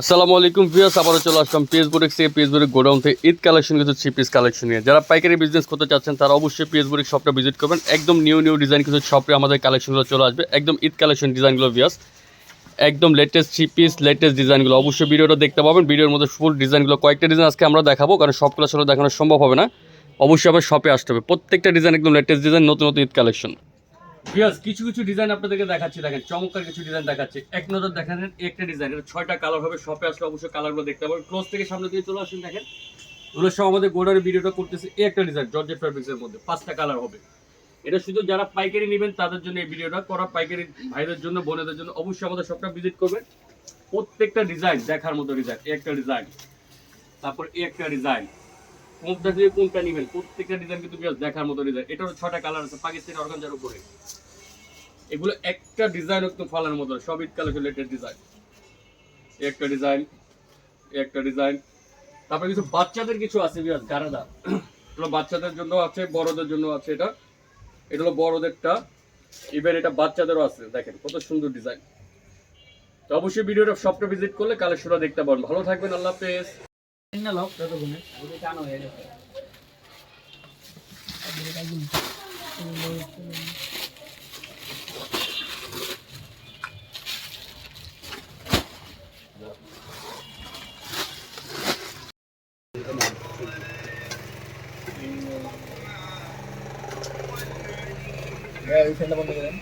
আসসালামু আলাইকুম ভিউয়ার্স, আবারও চলে আসলাম পিএসবুরিক থেকে পিএসবুরিক গোডাউন থেকে ঈদ কালেকশন কিছু থ্রি পিস কালেকশন নিয়ে। যারা পাইকারি বিজনেস করতে চাচ্ছেন, তারা অবশ্যই পিএসবুরিক শপটা ভিজিট করবেন। একদম নিউ নিউ ডিজাইন কিছু শপে আমাদের কালেকশনগুলো চলে আসবে। একদম ঈদ কালেকশন ডিজাইনগুলো ভিউয়ার্স একদম লেটেস্ট থ্রি পিস লেটেস্ট ডিজাইনগুলো অবশ্যই ভিডিওটা দেখতে পাবেন। ভিডিওর মধ্যে ফুল ডিজাইনগুলো কয়েকটা ডিজাইন আজকে আমরা দেখাবো, কারণ সবগুলো আসলে দেখানো সম্ভব হবে না। অবশ্যই আবার শপে আসতে হবে। প্রত্যেকটা ডিজাইন একদম লেটেস্ট ডিজাইন নতুন নতুন ঈদ কালেকশন। ভিউয়ার্স কিছু কিছু ডিজাইন আপনাদেরকে দেখাচ্ছি, দেখেন, চমৎকার কিছু ডিজাইন দেখাচ্ছে। এক নজর দেখেন, একটা ডিজাইন ছয়টা কালার হবে শপে আসলে অবশ্যই কালারগুলো দেখতে পাবেন। ক্লোজ থেকে সামনে দিয়ে চলে আসুন, দেখেন। এগুলো সব আমাদের গোডারের ভিডিওটা করতেছে, এই একটা ডিজাইন জর্জেট ফ্যাব্রিক্সের মধ্যে, পাঁচটা কালার হবে। এটা শুধু যারা পাইকারি নেবেন, তাদের জন্য এই ভিডিওটা করা পাইকারি ভাইদের জন্য, বোনেদের জন্য, অবশ্যই আমাদের শপটা ভিজিট করবেন। প্রত্যেকটা ডিজাইন দেখার মতো ডিজাইন একটা ডিজাইন তারপর একটা ডিজাইন কোনটা দিয়ে কোনটা নেবেন? প্রত্যেকটা ডিজাইন কিন্তু বিরাট দেখার মতো ডিজাইন এটারও ছটা কালার আছে, পাকিস্তানি অর্গানজার উপরে। এগুলো একটা ডিজাইন একটু ফালার মতো সব ঈদ কালে রিলেটেড ডিজাইন একটা ডিজাইন একটা ডিজাইন তারপরে কিছু বাচ্চাদের কিছু আছে বিরাট গারাদা। এগুলো বাচ্চাদের জন্য আছে, বড়দের জন্য আছে এটা। এটা হলো বড়দেরটা। ইভেন এটা বাচ্চাদেরও আছে, দেখেন কত সুন্দর ডিজাইন তো অবশ্যই ভিডিওটা সবটা ভিজিট করলে কালেকশনটা দেখতে পারেন ভালো থাকবেন, আল্লাহ হাফেজ। చిన్న లోపు చదువుకుని ఇది కాను ఏడు సెల్ పండు కదా